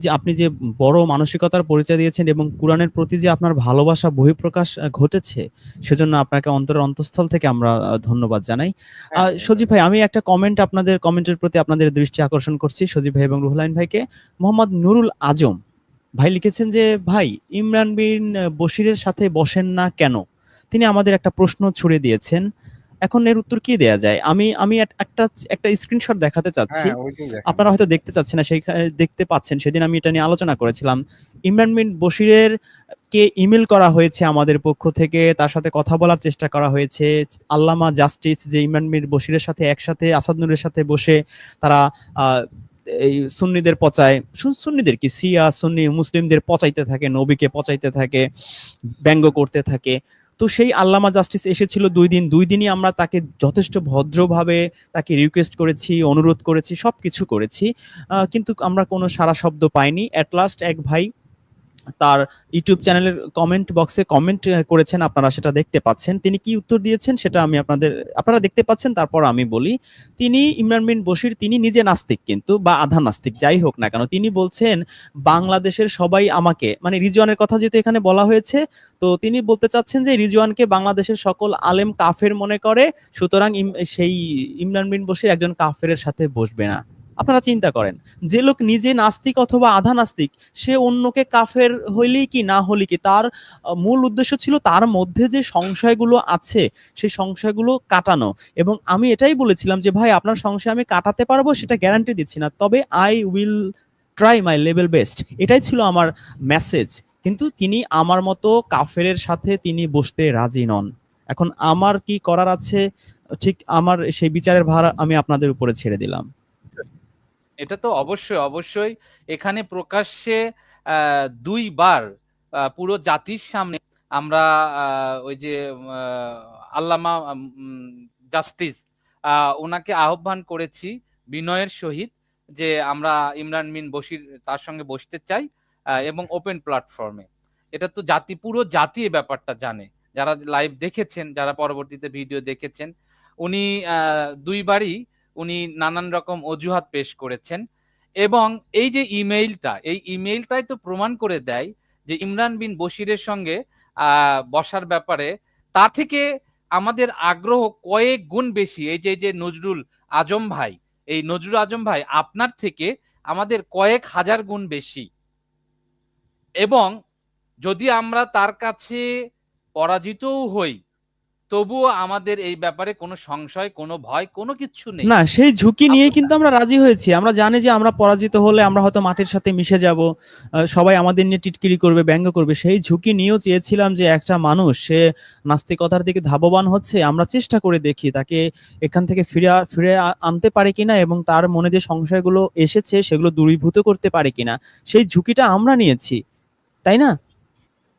যে আপনি যে বড় মানসিকতার পরিচয় দিয়েছেন এবং কোরআনের প্রতি যে আপনার ভালোবাসা বহিঃপ্রকাশ ঘটেছে, সেজন্য আপনাকে অন্তরের অন্তঃস্থল থেকে আমরা ধন্যবাদ জানাই। আ হ্যাঁ, সজীব ভাই আমি একটা কমেন্ট আপনাদের কমেন্টের প্রতি আপনাদের দৃষ্টি আকর্ষণ করছি সজীব ভাই এবং রুহলাইন ভাইকে। মোহাম্মদ নুরুল আজম ভাই লিখেছেন যে, "ভাই ইমরান বিন বশিরের সাথে বসেন না কেন?" তিনি আমাদের একটা প্রশ্ন ছুড়ে দিয়েছেন। এখন এর উত্তর কি দেয়া যায়? আমি আমি একটা একটা স্ক্রিনশট দেখাতে চাচ্ছি। হ্যাঁ। আপনারা হয়তো দেখতে চাচ্ছেন না, সেইখা দেখতে পাচ্ছেন। সেদিন আমি এটা নিয়ে আলোচনা করেছিলাম। ইমরান বিন বশিরের কে ইমেল করা হয়েছে আমাদের পক্ষ থেকে। তার সাথে কথা বলার চেষ্টা করা হয়েছে। আল্লামা জাস্টিস যে ইমরান বিন বশিরের সাথে একসাথে আসাদ নূরের সাথে বসে তারা এই সুন্নিদের পচায়। সুন্নিদের কি সিয়া সুন্নি মুসলিমদের পচাইতে থাকে, নবীকে পচাইতে থাকে, ব্যঙ্গ করতে থাকে। তো সেই আল্লামা জাস্টিস এসেছিল দুই দিন। দুই দিনই আমরা তাকে যথেষ্ট ভদ্রভাবে তাকে রিকোয়েস্ট করেছি, অনুরোধ করেছি, সব কিছু করেছি। কিন্তু আমরা কোনো সারা শব্দ পাইনি। অ্যাট লাস্ট এক ভাই তার ইউটিউব চ্যানেলের কমেন্ট বক্সে কমেন্ট করেছেন। আপনারা সেটা দেখতে পাচ্ছেন। তিনি কি উত্তর দিয়েছেন সেটা আমি আপনাদের আপনারা দেখতে পাচ্ছেন তারপর আমি বলি। তিনি ইমরান বিন বশির তিনি নিজে নাস্তিক কিন্তু বা আধা নাস্তিক যাই হোক না কেন। তিনি বলছেন বাংলাদেশের সবাই আমাকে মানে রিজওয়ানের কথা যেহেতু এখানে বলা হয়েছে, তো তিনি বলতে চাচ্ছেন যে রিজওয়ানকে বাংলাদেশের সকল আলেম কাফের মনে করে। সুতরাং সেই ইমরান বিন বশির একজন কাফেরের সাথে বসবে না। আপনারা চিন্তা করেন। যে লোক নিজে নাস্তিক অথবা আধা নাস্তিক, সে অন্যকে কাফের হইলেই কি, না হলেই কি তার মূল উদ্দেশ্য ছিল তার মধ্যে যে সংশয়গুলো আছে সেই সংশয়গুলো কাটানো। এবং আমি এটাই বলেছিলাম যে, ভাই, আপনার সংশয় আমি কাটাতে পারব, সেটা গ্যারান্টি দিচ্ছি না। তবে I will try my level best এটাই ছিল আমার মেসেজ। কিন্তু তিনি আমার মতো কাফেরের সাথে তিনি বসতে রাজি নন। এখন আমার কি করার আছে ঠিক আমার সেই বিচারের ভার আমি আপনাদের উপরে ছেড়ে দিলাম। এটা তো অবশ্যই, অবশ্যই এখানে প্রকাশ্যে আ ২ বার আ পুরো জাতির সামনে আমরা ওই যে আল্লামা জাস্টিস ওনাকে আহ্বান করেছি বিনয়ের সহিত যে আমরা ইমরান মিন বশির তার সঙ্গে বসতে চাই এবং ওপেন প্ল্যাটফর্মে। এটা তো জাতি পুরো জাতি ব্যাপারটা জানে। যারা লাইভ দেখেছেন, যারা পরবর্তীতে ভিডিও দেখেছেন। উনি আ ২ বারই উনি নানান রকম অজুহাত পেশ করেছেন এবং এই যে ইমেইলটা, এই ইমেইলটাই তো প্রমাণ করে দেয় যে ইমরান বিন বশিরের সঙ্গে বসার ব্যাপারে তা থেকে আমাদের আগ্রহ কয়েক গুণ বেশি। এই যে, যে নজরুল আজম ভাই, এই নজরুল আজম ভাই আপনার থেকে আমাদের কয়েক হাজার গুণ বেশি। এবং যদি আমরা তার কাছে পরাজিতও হই, তবুও আমাদের এই ব্যাপারে কোনো সংশয়, কোনো ভয়, কোনো কিছু নেই। না সেই ঝুঁকি নিয়ে কিন্তু আমরা রাজি হয়েছি। আমরা জানি যে আমরা পরাজিত হলে আমরা হয়তো মাটির সাথে মিশে যাব। সবাই আমাদের নিয়ে টিটকিরি করবে, ব্যঙ্গ করবে। সেই ঝুঁকি নিয়েও চেয়েছিলাম যে একটা মানুষ সে নাস্তিকতার দিকে ধাবমান হচ্ছে। আমরা চেষ্টা করে দেখি তাকে এখান থেকে ফিরে ফিরে আনতে পারি কিনা এবং তার মনে যে সংশয়গুলো এসেছে সেগুলো দূরীভূত করতে পারি কিনা। সেই ঝুঁকিটা আমরা নিয়েছি। তাই না?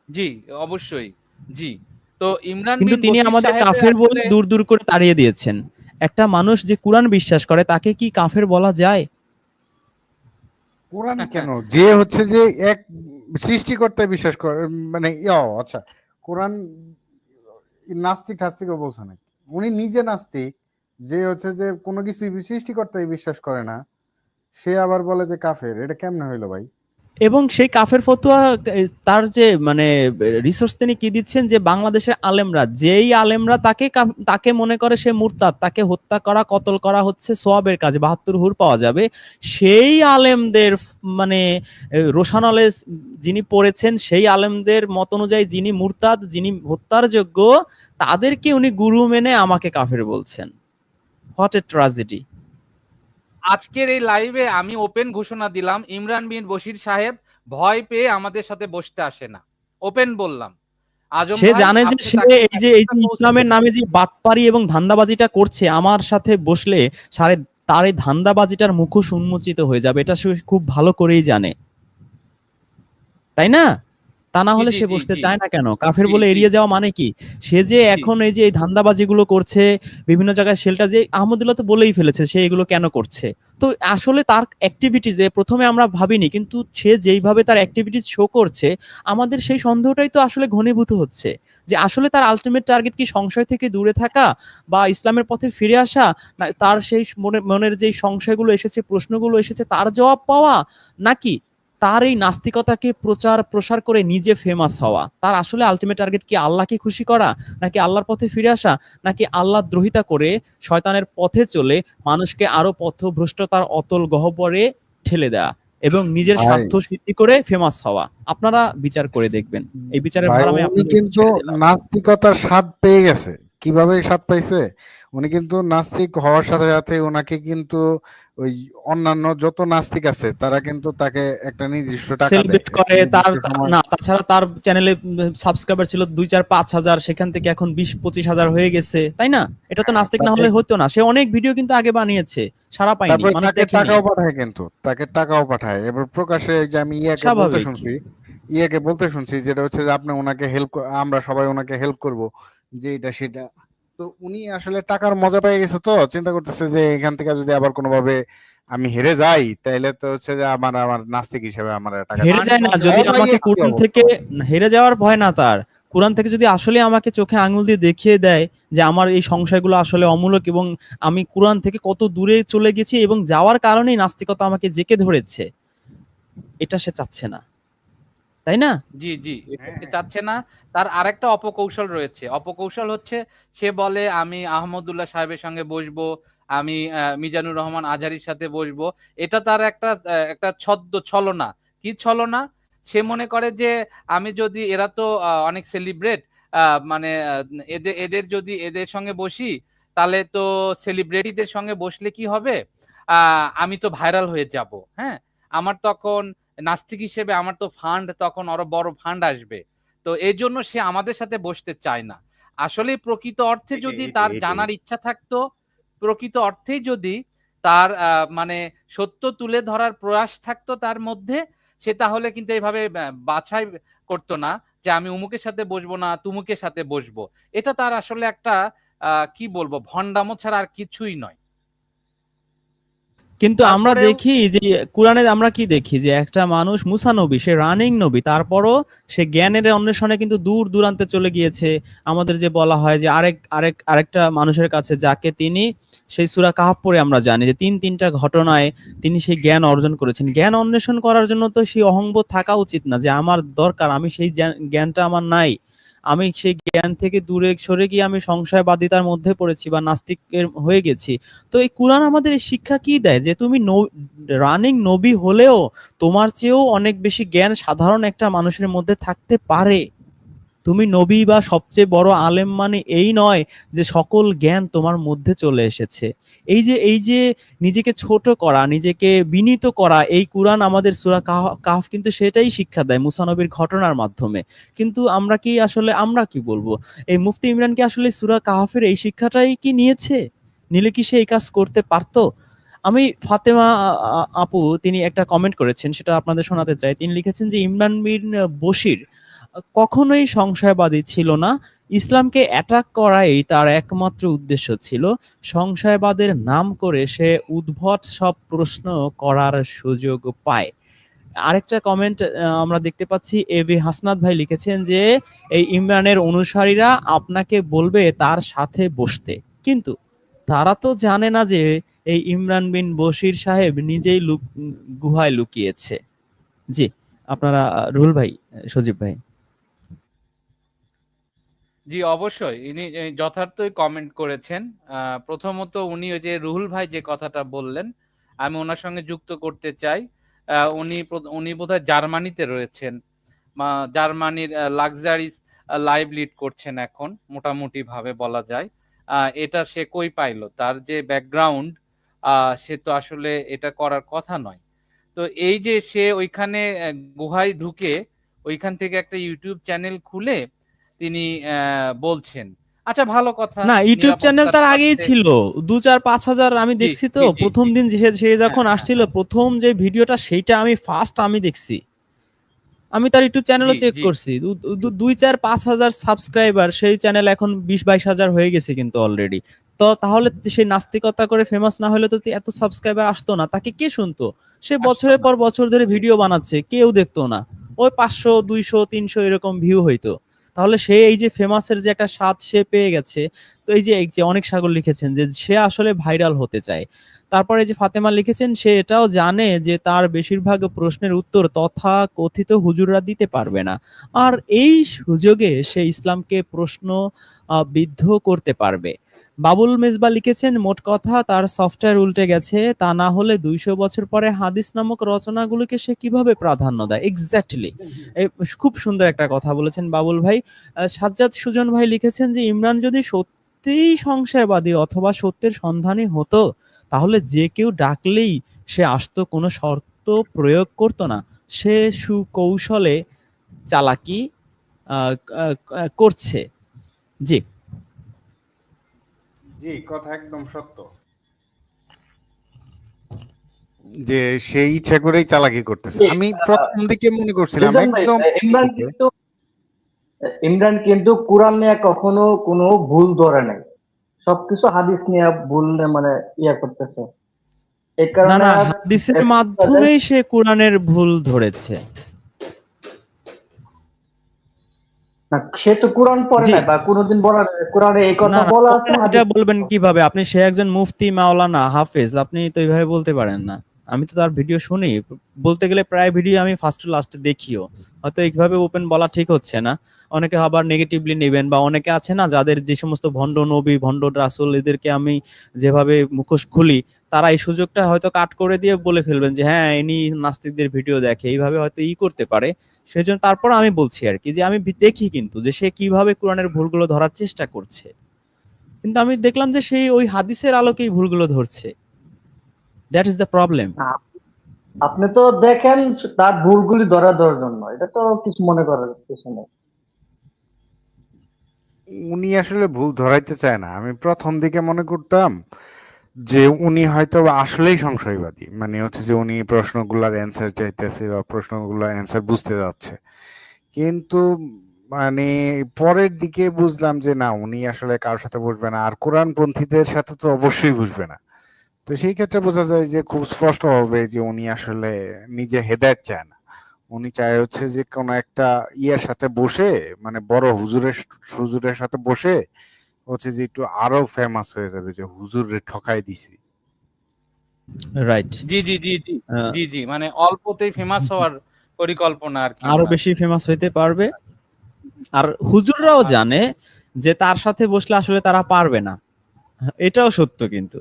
জি, অবশ্যই। জি। তো ইমরান কিন্তু তিনি আমাদের কাফের বলে দূর, দূর করে তাড়িয়ে দিয়েছেন। একটা মানুষ যে কুরআন বিশ্বাস করে তাকে কি কাফের বলা যায়? কোরআন কেন? যে হচ্ছে যে এক সৃষ্টিকর্তায় বিশ্বাস করে মানে ইয়া আচ্ছা কোরআন নাস্তিক-ঠাস্তিকও বলছে নাকি? উনি নিজে নাস্তিক যে হচ্ছে যে কোনো কিছুই সৃষ্টিকর্তায় বিশ্বাস করে না। সে আবার বলে যে কাফের। এটা কেমনে হইল ভাই? এবং সেই কাফের ফতোয়া তার যে মানে রিসোর্স তিনি কি দিচ্ছেন যে বাংলাদেশের আলেমরা যেই আলেমরা তাকে তাকে মনে করে সে মুরতাদ, তাকে হত্যা করা, কতল করা হচ্ছে সোয়াবের কাজ। ৭২ হুর পাওয়া যাবে। সেই আলেমদের মানে রোশানলে যিনি পড়েছেন সেই আলেমদের মত অনুযায়ী যিনি মুরতাদ, যিনি হত্যার যোগ্য তাদেরকে উনি গুরু মেনে আমাকে কাফের বলছেন। What a tragedy! আজকের এই লাইভে আমি ওপেন ঘোষণা দিলাম ইমরান বিন বশির সাহেব ভয় পেয়ে আমাদের সাথে বসতে আসে না। ওপেন বললাম। সে জানে যে সে এই যে এই ইসলামের নামে যে বাটপারি এবং ধান্দাবাজিটা করছে আমার সাথে বসলে সারে তার এই ধান্দাবাজিটার মুখোশ উন্মোচিত হয়ে যাবে। এটা সে খুব ভালো করেই জানে। তাই না? তা না হলে সে বসতে চায় না কেন? কাফের বলে এড়িয়ে যাওয়া মানে কি? সে যে এখন এই যে এই ধান্দাবাজিগুলো করছে, বিভিন্ন জায়গায় সেলটা যে আহমদুল্লাহ তো বলেই ফেলেছে সে এগুলো কেন করছে। তো আসলে তার ১ম এ আমরা ভাবিনি কিন্তু সে যেইভাবে তার এক্টিভিটিস শো করছে আমাদের সেই সন্দেহটাই তো আসলে ঘনীভূত হচ্ছে। যে আসলে তার আল্টিমেট টার্গেট কি সংশয় থেকে দূরে থাকা বা ইসলামের পথে ফিরে আসা? না তার সেই মনে মনের যেই সংশয়গুলো এসেছে, প্রশ্নগুলো এসেছে তার জবাব পাওয়া? নাকি তার এই নাস্তিকতাকে প্রচার প্রসার করে নিজে ফেমাস হওয়া। তার আসলে আলটিমেট টার্গেট কি আল্লাহকে খুশি করা নাকি আল্লাহর পথে ফিরে আসা নাকি আল্লাহ দ্রোহিতা করে শয়তানের পথে চলে মানুষকে আরও পথভ্রষ্টতার অতল গহ্বরে ঠেলে দেয়া এবং নিজের স্বার্থ সিদ্ধি করে ফেমাস হওয়া? আপনারা বিচার করে দেখবেন। এই বিচারের কিন্তু নাস্তিকতার স্বাদ পেয়ে গেছে। কীভাবে স্বাদ পাইছে? উনি কিন্তু নাস্তিক হওয়ার সাথে সাথে ওনাকে কিন্তু ওই অন্যান্য যত নাস্তিক আছে তারা কিন্তু তাকে একটা নির্দিষ্ট টাকা দেয়। সেলিব্রেট করে তার না তাছাড়া তার চ্যানেলে সাবস্ক্রাইবার ছিল দুই চার পাঁচ হাজার সেখান থেকে এখন বিশ পঁচিশ হাজার হয়ে গেছে তাই না? এটা তো নাস্তিক না হলে হতো না। সে অনেক ভিডিও কিন্তু আগে বানিয়েছে সারা পাইনি তাকে টাকাও পাঠায় কিন্তু তাকে টাকাও পাঠায়। এবার প্রকাশে যে আমি ইয়াকে বলতে। শুনছি ইয়াকে বলতে শুনছি যেটা হচ্ছে যে আপনি ওনাকে হেল্প আমরা সবাই ওনাকে হেল্প করব যে এটা সেটা তো উনি আসলে টাকার মজা পেয়ে গেছে তো। চিন্তা করতেছে যে এখান থেকে যদি আবার কোনোভাবে আমি হেরে যাই তাহলে তো হচ্ছে যে আমার আমার নাস্তিক হিসেবে আমার টাকা হেরে যায় না। যদি আমাকে কোরআন থেকে হেরে যাওয়ার ভয় না তার। কোরআন থেকে যদি আসলে আমাকে চোখে আঙুল দিয়ে দেখিয়ে দেয় যে আমার এই সংশয়গুলো আসলে অমূলক এবং আমি কোরআন থেকে কত দূরে চলে গেছি এবং যাওয়ার কারণেই নাস্তিকতা আমাকে জেকে ধরেছে এটা সে চাচ্ছে না। তাই না? জি জি। এটা হ্যাঁ। চাচ্ছে না। তার আরেকটা অপকৌশল রয়েছে। অপকৌশল হচ্ছে সে বলে আমি আহমদুল্লাহ সাহেবের সঙ্গে বসবো আমি মিজানুর রহমান আজহারির সাথে বসবো। এটা তার একটা একটা ছদ্ম ছলনা। কি ছলনা? সে মনে করে যে আমি যদি এরা তো অনেক সেলিব্রেট মানে এদের এদের যদি এদের সঙ্গে বসি তাহলে তো সেলিব্রিটিদের সঙ্গে বসলে কি হবে? আমি তো ভাইরাল হয়ে যাব। হ্যাঁ? আমার তখন নাস্তিক হিসেবে আমার তো ফান্ড তখন আরও বড় ফান্ড আসবে। তো এই জন্য সে আমাদের সাথে বসতে চায় না। আসলে প্রকৃত অর্থে যদি তার জানার ইচ্ছা থাকতো প্রকৃত অর্থেই যদি তার মানে সত্য তুলে ধরার প্রয়াস থাকতো তার মধ্যে সে তাহলে কিন্তু এইভাবে বাছাই করতো না যে আমি উমুকের সাথে বসবো না তুমুকের সাথে বসবো। এটা তার আসলে একটা কি বলব ভণ্ডামো ছাড়া আর কিছুই নয়। কিন্তু আমরা দেখি যে কোরআনে আমরা কি দেখি? যে একটা মানুষ মুসা নবী সে রানিং নবী তারপরও সে জ্ঞানের অন্বেষণে কিন্তু দূর দূরান্তে চলে গিয়েছে। আমাদের যে বলা হয় যে আরেক আরেক আরেকটা মানুষের কাছে যাকে তিনি সেই সুরা কাহাব পরে আমরা জানি যে তিন তিনটা ঘটনায় তিনি সেই জ্ঞান অর্জন করেছেন। জ্ঞান অন্বেষণ করার জন্য তো সেই অহংবোধ থাকা উচিত না যে আমার দরকার আমি সেই জ্ঞানটা আমার নাই। আমি সেই জ্ঞান থেকে দূরে সরে গিয়ে আমি সংশয় সংশয়বাদিতার মধ্যে পড়েছি বা নাস্তিকের হয়ে গেছি। তো এই কোরআন আমাদের শিক্ষা কি দেয়? যে তুমি রানিং নবী হলেও তোমার চেয়েও অনেক বেশি জ্ঞান সাধারণ একটা মানুষের মধ্যে থাকতে পারে। তুমি নবী বা সবচেয়ে বড় আলেম মানে এই নয় যে সকল জ্ঞান তোমার মধ্যে চলে এসেছে। এই যে এই যে নিজেকে ছোট করা, নিজেকে বিনীত করা, এই কোরআন আমাদের সুরা কাহফ কিন্তু সেটাই শিক্ষা দেয় মুসানবীর ঘটনার মাধ্যমে। কিন্তু আমরা কি আসলে, আমরা কি বলব? এই মুফতি ইমরান কি আসলে সুরা কাহফের এই শিক্ষাটাই কি নিয়েছে? নিলে কি সে এই কাজ করতে পারতো? আমি ফাতেমা আপু, তিনি একটা কমেন্ট করেছেন, সেটা আপনাদের শোনাতে চাই। তিনি লিখেছেন যে, ইমরান বিন বশির কখনোই সংশয়বাদী ছিল না। ইসলামকে অ্যাটাক করাই তার একমাত্র উদ্দেশ্য ছিল। সংশয়বাদের নাম করে সে উদ্ভট সব প্রশ্ন করার সুযোগ পায়। আরেকটা কমেন্ট আমরা দেখতে পাচ্ছি এ বি হাসনাত ভাই লিখেছেন যে, এই ইমরানের অনুসারীরা আপনাকে বলবে তার সাথে বসতে। কিন্তু তারা তো জানে না যে এই ইমরান বিন বশির সাহেব নিজেই গুহায় লুকিয়েছে। জি, আপনারা রুহুল ভাই, সজীব ভাই। জি, অবশ্যই। ইনি যথার্থই কমেন্ট করেছেন। প্রথমত উনি ওই যে রুহুল ভাই যে কথাটা বললেন, আমি ওনার সঙ্গে যুক্ত করতে চাই। উনি উনি বোধহয় জার্মানিতে রয়েছেন। জার্মানির লাক্সারিস লাইভ লিড করছেন এখন মোটামুটি ভাবে বলা যায়। এটা সে কই পাইলো? তার যে ব্যাকগ্রাউন্ড সে তো আসলে এটা করার কথা নয়। তো এই যে সে ওইখানে গুহায় ঢুকে, ওইখান থেকে একটা ইউটিউব চ্যানেল খুলে তিনি বলছেন। আচ্ছা ভালো কথা। না ইউটিউব চ্যানেল তার আগেই ছিল। দু চার পাঁচ হাজার আমি দেখছি তো। প্রথম দিন সে যখন হ্যাঁ, আসছিল হ্যাঁ। প্রথম যে ভিডিওটা সেইটা আমি ফার্স্ট আমি দেখছি। আমি তার ইউটিউব চ্যানেলও চেক করছি। দুই চার পাঁচ হাজার সাবস্ক্রাইবার সেই চ্যানেল এখন বিশ বাইশ হাজার হয়ে গেছে কিন্তু অলরেডি তো তাহলে সেই নাস্তিকতা করে ফেমাস না হলে তো এত সাবস্ক্রাইবার আসতো না। তাকে কে শুনতো? সে বছরের পর বছর ধরে ভিডিও বানাচ্ছে কেউ দেখতো না। ওই পাঁচশো দুইশো তিনশো এরকম ভিউ হইতো। তাহলে সে এই যে ফেমাসের যে একটা স্বাদ সে পেয়ে গেছে, তো এই যে এই যে অনেক সাগর লিখেছেন যে সে আসলে ভাইরাল হতে চায়। তারপরে যে ফাতেমা লিখেছেন, সে এটাও জানে যে তার বেশিরভাগ প্রশ্নের উত্তর তথা কথিত হুজুররা দিতে পারবে না। আর এই সুযোগে সে ইসলামকে প্রশ্ন বিদ্ধ করতে পারবে। বাবুল মেজবা লিখেছেন, মোট কথা, তার সফটওয়্যার উল্টে গেছে। তা না হলে দুইশো বছর পরে হাদিস নামক রচনাগুলোকে সে কীভাবে প্রাধান্য দেয়? এক্স্যাক্টলি খুব সুন্দর একটা কথা বলেছেন বাবুল ভাই। সাজ্জাদ সুজন ভাই লিখেছেন যে, ইমরান যদি সত্যিই সংশয়বাদী অথবা সত্যের সন্ধানী হতো, তাহলে যে কেউ ডাকলেই সে আসতো, কোনো শর্ত প্রয়োগ করতো না। সে সুকৌশলে চালাকি করছে। জি। জি কথা একদম সত্য। যে সেই ইচ্ছা করেই চালাকি করতেছে। আমি প্রথম দিকে মনে করছিলাম একদম ইমরান কিন্তু ইমরান কিন্তু কোরআন নিয়ে কখনো কোনো ভুল ধরে নাই। সবকিছু হাদিস নিয়ে ভুল মানে ইয়া করতেছে। এই কারণে হাদিসের মাধ্যমেই সে কোরআনের ভুল ধরেছে না, সে তো কোরআন পড়ে না বা কোনদিন বলা কোরআনে এই কথা বলা আছে এটা বলবেন কীভাবে? আপনি সে একজন মুফতি মাওলানা হাফেজ আপনি তো এইভাবে বলতে পারেন না। আমি তো তার ভিডিও শুনি। বলতে গেলে প্রায় ভিডিও আমি ফার্স্ট লাস্ট দেখিও। হয়তো এইভাবে ওপেন বলা ঠিক হচ্ছে না। অনেকে আবার নেগেটিভলি নেবেন বা অনেকে আছে না যাদের যে সমস্ত ভণ্ড নবী, ভণ্ড রাসুল এদেরকে আমি যেভাবে মুখোশ খুলি, তারা এই সুযোগটা হয়তো কাট করে দিয়ে বলে ফেলবেন যে হ্যাঁ ইনি নাস্তিকদের ভিডিও দেখে। এইভাবে হয়তো ই করতে পারে। সেজন্য তারপর আমি বলছি আর কি যে, আমি দেখি কিন্তু যে সে কীভাবে কোরআনের ভুলগুলো ধরার চেষ্টা করছে। কিন্তু আমি দেখলাম যে সেই ওই হাদিসের আলোকেই ভুলগুলো ধরছে। দ্যাট ইজ দ্য প্রবলেম আপনি তো দেখেন তার ভুলগুলি ধরা দেওয়ার জন্য। এটা তো কিছু মনে করার কিছু নেই। উনি আসলে ভুল ধরাইতে চায় না। আমি প্রথম দিকে মনে করতাম যে উনি হয়তো আসলেই সংশয়বাদী। মানে হচ্ছে যে উনি প্রশ্নগুলোর অ্যান্সার চাইতেছে বা প্রশ্নগুলোর অ্যান্সার বুঝতে যাচ্ছে। কিন্তু মানে পরের দিকে বুঝলাম যে না উনি আসলে কারোর সাথে বসবে না। আর কোরআনপন্থীদের সাথে তো অবশ্যই বুঝবে না। তো সেই ক্ষেত্রে বোঝা যায় যে খুব স্পষ্ট হবে যে উনি আসলে নিজে হেদায়েত চায় না। উনি চায় হচ্ছে যে কোনো একটা ইয়ের সাথে বসে মানে বড় হুজুরের হুজুরের সাথে বসে হচ্ছে যে একটু আরও ফেমাস হয়ে যাবে যে হুজুর ঠকাই দিছি। রাইট জি জি জি জি জি জি মানে অল্পতেই ফেমাস হওয়ার পরিকল্পনা আর কি। আরও বেশি ফেমাস হইতে পারবে। আর হুজুররাও জানে যে তার সাথে বসলে আসলে তারা পারবে না। এটাও সত্য কিন্তু।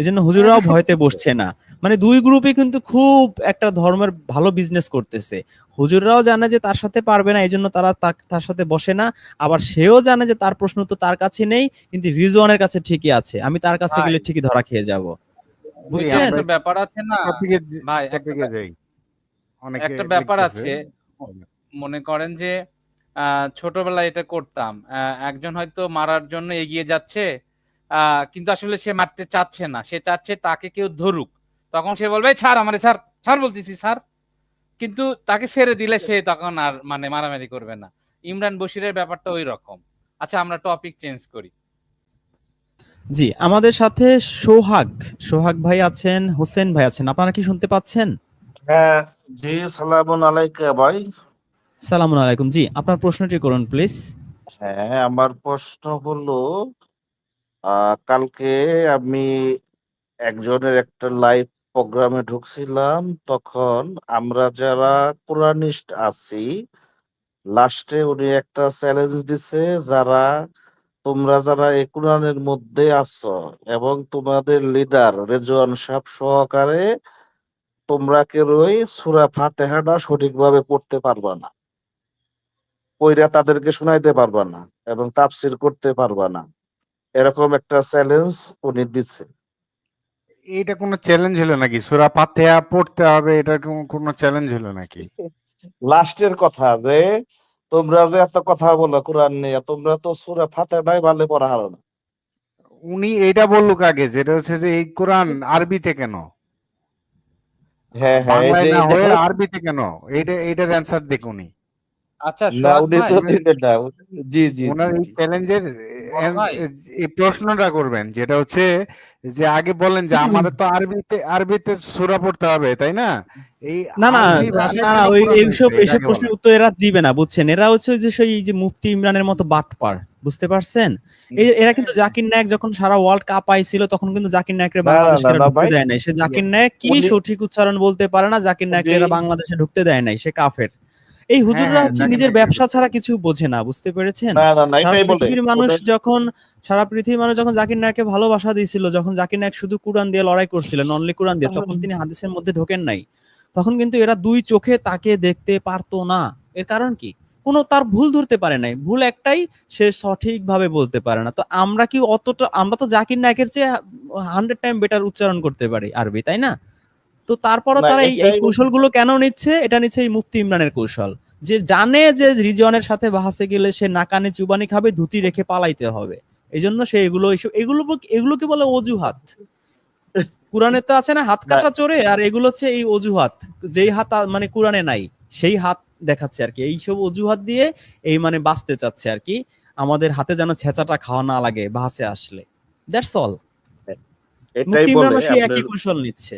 এজন্য সত্য। ভয়তে বসছে না। মানে দুই গ্রুপে কিন্তু খুব একটা ধর্মের ভালো বিজনেস করতেছে। হুজুররাও জানে যে তার সাথে পারবে না এই জন্য তারা তার সাথে বসে না। আবার সেও জানে যে তার প্রশ্ন তো তার কাছে নেই কিন্তু রিজওয়ানের কাছে ঠিকই আছে। আমি তার কাছে গেলে ঠিকই ধরা খেয়ে যাব। বুঝছেন? ব্যাপার আছে না? ভাই, একটা টপিকে যাই। অনেকে একটা ব্যাপার আছে মনে করেন যে আহ, ছোটবেলায় এটা করতাম। আহ, একজন হয়তো মারার জন্য এগিয়ে যাচ্ছে কিন্তু আসলে সে মারতে চাচ্ছে না। সে চাচ্ছে তাকে কেউ ধরুক। তখন সে বলবে "এই ছাড় আমারে স্যার স্যার বলতেছি স্যার কিন্তু তাকে ছেড়ে দিলে সে তখন আর মানে মারামারি করবে না। ইমরান বশিরের ব্যাপারটা ওই রকম। আচ্ছা আমরা টপিক চেঞ্জ করি। জি আমাদের সাথে সোহাগ। সোহাগ ভাই আছেন হোসেন ভাই আছেন। আপনারা কি শুনতে পাচ্ছেন? হ্যাঁ জি সালামুন আলাইকা ভাই। সালাম আলাইকুম। জি আপনার প্রশ্নটি করুন প্লিজ হ্যাঁ আমার প্রশ্ন হলো আহ, কালকে আমি একজনের একটা লাইভ প্রোগ্রামে ঢুকছিলাম। তখন আমরা যারা কোরআনিস্ট আছি লাস্টে উনি একটা চ্যালেঞ্জ দিছে যারা তোমরা যারা এই কোরআনের মধ্যে আছো এবং তোমাদের লিডার রেজওয়ান সাহেব সহকারে তোমরা কেউই সূরা ফাতিহাটা সঠিকভাবে পড়তে পারবা না। কইরা তাদেরকে শোনাইতে পারবা না এবং তাফসির করতে পারবা না। এরকম একটা চ্যালেঞ্জ উনি দিচ্ছে। এইটা কোনো চ্যালেঞ্জ হলো নাকি? সূরা ফাতিহা পড়তে হবে এটা কোনো- চ্যালেঞ্জ হলো নাকি? লাস্টের কথা যে তোমরা যে এত কথা বলো কোরআন নিয়ে তোমরা তো সূরা ফাতিহাটাই ভালো পড়া হারো না। উনি এটা বললুক আগে যেটা হচ্ছে যে এই কোরআন আরবিতে কেন? হ্যাঁ হ্যাঁ হলো- আরবিতে কেন? এইটা এইটার অ্যান্সার দেখুনি আচ্ছা না উনি তো দিলেন না জি জি ওনার এই চ্যালেঞ্জের এই প্রশ্নটা করবেন যেটা হচ্ছে যে আগে বলেন যে আমাদের তো আরবিতে আরবিতে সূরা পড়তে হবে তাই না? এই না না না না ওই এইসব প্রশ্নের উত্তর এরা দিবে না বুঝছেন? এরা হচ্ছে যে সেই যে মুফতি ইমরানের মতো বাটপার বুঝতে পারছেন? এরা কিন্তু জাকির নায়ক যখন সারা ওয়ার্ল্ড কাপ আইছিল তখন কিন্তু জাকির নায়কের বাংলাদেশে ঢুকতে দেয় নাই। সে জাকির নায়ক কি সঠিক উচ্চারণ বলতে পারে না জাকির নায়কের এরা বাংলাদেশে ঢুকতে দেয় নাই সে কাফের। এই হুজুররা হ্যাঁ, হচ্ছে নিজের ব্যবসা ছাড়া কিছু বোঝে না বুঝতে পেরেছেন? পৃথিবীর মানুষ যখন সারা পৃথিবীর মানুষ যখন জাকির নায়ককে ভালোবাসা দিয়েছিল যখন জাকির নায়ক শুধু কোরআন দিয়ে লড়াই করছিলেন অনলি কোরআন দিয়ে তখন তিনি হাদিসের মধ্যে ঢোকেন নাই। তখন কিন্তু এরা দুই চোখে তাকে দেখতে পারতো না। এর কারণ কি? কোনো তার ভুল ধরতে পারে নাই। ভুল একটাই সে সঠিকভাবে বলতে পারে না। তো আমরা কি অতটা আমরা তো জাকির নায়কের চেয়ে হান্ড্রেড টাইম বেটার উচ্চারণ করতে পারি আরবি তাই না? তো তারপরও তারা এই কৌশলগুলো কেন নিচ্ছে? এটা নিচ্ছে এই মুফতি ইমরানের কৌশল। যে জানে যে রিজনের সাথে বাহাসে গেলে সে নাকানে চুবানি খাবে ধুতি রেখে পালাইতে হবে। এই জন্য সে এগুলো এগুলো এগুলোকে বলে অজুহাত। কোরআনে তো আছে না হাত কাটা চোরে আর এগুলো হচ্ছে এই অজুহাত। যেই হাত মানে কোরআনে নাই সেই হাত দেখাচ্ছে আর কি। এইসব অজুহাত দিয়ে এই মানে বাঁচতে চাচ্ছে আর কি। আমাদের হাতে যেন ছেঁচাটা খাওয়া না লাগে বাহাসে আসলে। দ্যাটস অল এটাই মুক্তি বলে একই কৌশল নিচ্ছে।